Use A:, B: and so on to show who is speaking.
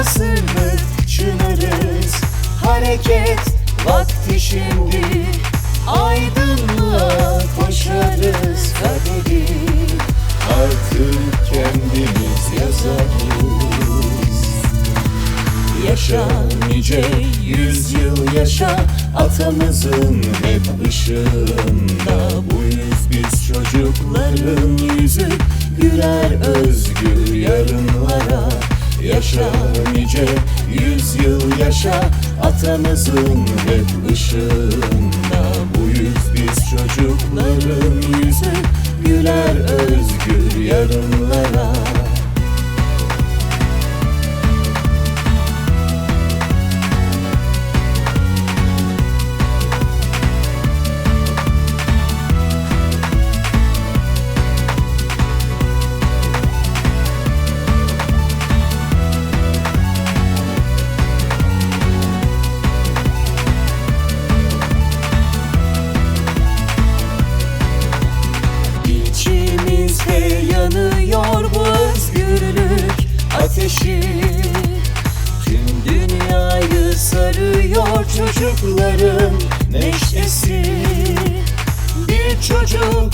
A: asırdır çınarız. Hareket vakti şimdi. Aydınlığa koşarız kaderi.
B: Artık kendimiz yazarız. Yaşa nice yüzyıl yaşa. Atamızın hep ışığında Buyuz biz çocukların yüzü. Güler özgür Yaşa nice yüzyıl yaşa. Atamızın hep ışığında Buyuz biz çocukların yüzü. Güler özgür yarınlara
A: ateşi Tüm dünyayı sarıyor çocukların neşesi. Bir çocuk